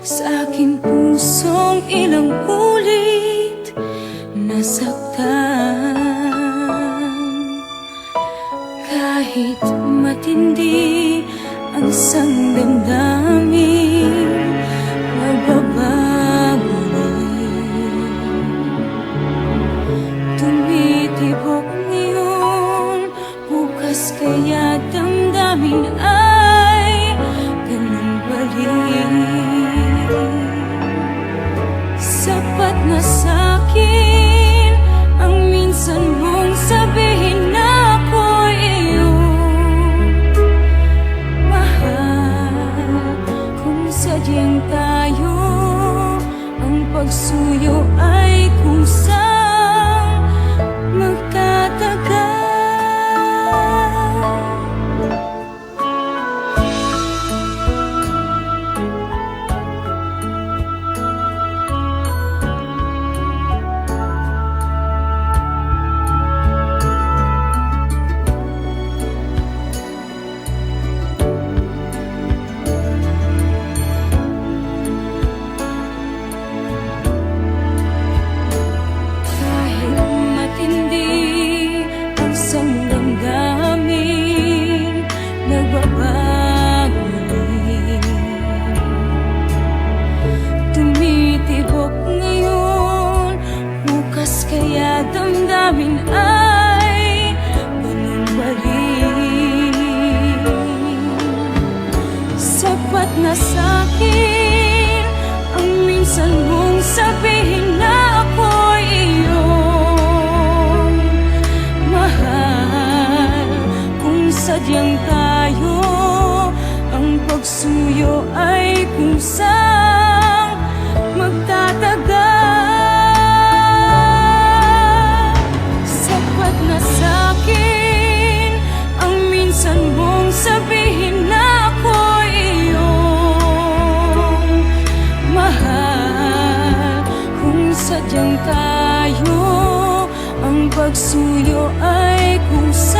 sa aking pusong ilang ulit nasaktan Kahit matindi ang isang damdamin ay Ganun ba rin Sapat na sa'kin Ang minsan mong sabihin na ako'y iyong mahal Kung sadyang tayo Ang pagsuyo ay kusang Kung sadyang tayo. Ang pagsuyo ay kusang